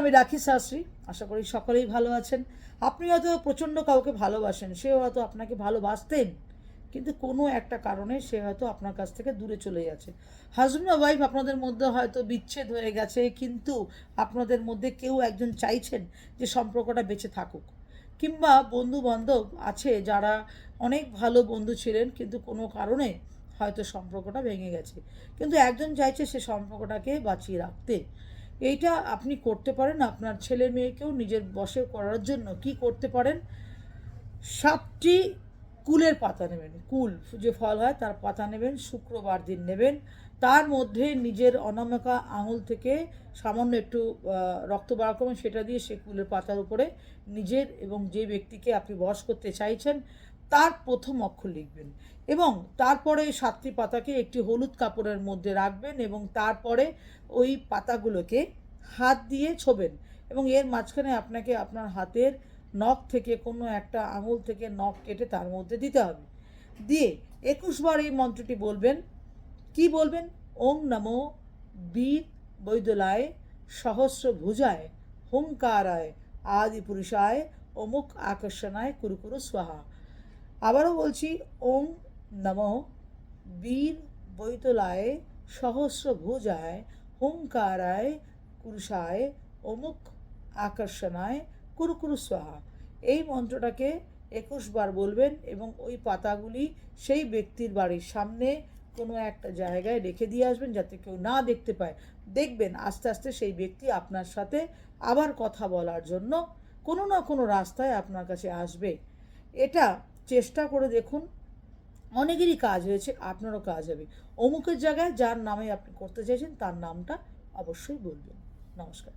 আমি রাখি শাস্ত্রী। আশা করি সকলেই ভালো আছেন। আপনি হয়তো প্রচণ্ড কাউকে ভালোবাসেন সে হয়তো আপনাকে ভালোবাসতেন, কিন্তু কোনো একটা কারণে সে হয়তো আপনার কাছ থেকে দূরে চলে যাচ্ছে হাজব্যান্ড ওয়াইফ আপনাদের মধ্যে হয়তো বিচ্ছেদ হয়ে গেছে, কিন্তু আপনাদের মধ্যে কেউ একজন চাইছেন যে সম্পর্কটা বেঁচে থাকুক। কিংবা বন্ধু বান্ধব আছে যারা অনেক ভালো বন্ধু ছিলেন, কিন্তু কোনো কারণে হয়তো সম্পর্কটা ভেঙে গেছে। কিন্তু একজন চাইছে সে সম্পর্কটাকে বাঁচিয়ে রাখতে। এইটা আপনি করতে পারেন, আপনার ছেলে মেয়েকেও নিজের বসে করার জন্য কি করতে পারেন? সাতটি কুলের পাতা নেবেন, কুল যে ফল হয় তার পাতা নেবেন, শুক্রবার দিন নেবেন। তার মধ্যে নিজের অনামিকা আঙুল থেকে সামান্য একটু রক্ত বার করবেন, সেটা দিয়ে সে কুলের পাতার উপরে নিজের এবং যে ব্যক্তিকে আপনি বস করতে চাইছেন তার প্রথম অক্ষর লিখবেন এবং তারপরে সাতটি পাতাকে একটি হলুদ কাপড়ের মধ্যে রাখবেন এবং তারপরে ওই পাতাগুলোকে হাত দিয়ে ছোবেন এবং এর মাঝখানে আপনাকে আপনার হাতের নখ থেকে কোনো একটা আঙুল থেকে নখ কেটে তার মধ্যে দিতে হবে। দিয়ে একুশবার এই মন্ত্রটি বলবেন। কি বলবেন? ওম নমো বীর বৈদলায় সহস্র ভুজায়, হুঙ্কারায় আদি পুরুষায় অমুক আকর্ষণায়, কুরুকুরু স্বাহা। আবারও বলছি, ওম নম বীর বৈতলায় সহস্র ভুজায় হুঙ্কারায় কুরুষায় অমুক আকর্ষণায় কুরুকুরু স্বাহা। এই মন্ত্রটাকে একুশ বার বলবেন এবং ওই পাতাগুলি সেই ব্যক্তির বাড়ির সামনে কোনো একটা জায়গায় রেখে দিয়ে আসবেন যাতে কেউ না দেখতে পায়। দেখবেন আস্তে আস্তে সেই ব্যক্তি আপনার সাথে আবার কথা বলার জন্য কোনো না কোনো রাস্তায় আপনার কাছে আসবে। এটা চেষ্টা করে দেখুন। অনেকেরই কাজ হয়েছে, আপনারও কাজ হবে। অমুকের জায়গায় যার নামে আপনি করতে চাইছেন, তার নামটা অবশ্যই বলবেন। নমস্কার।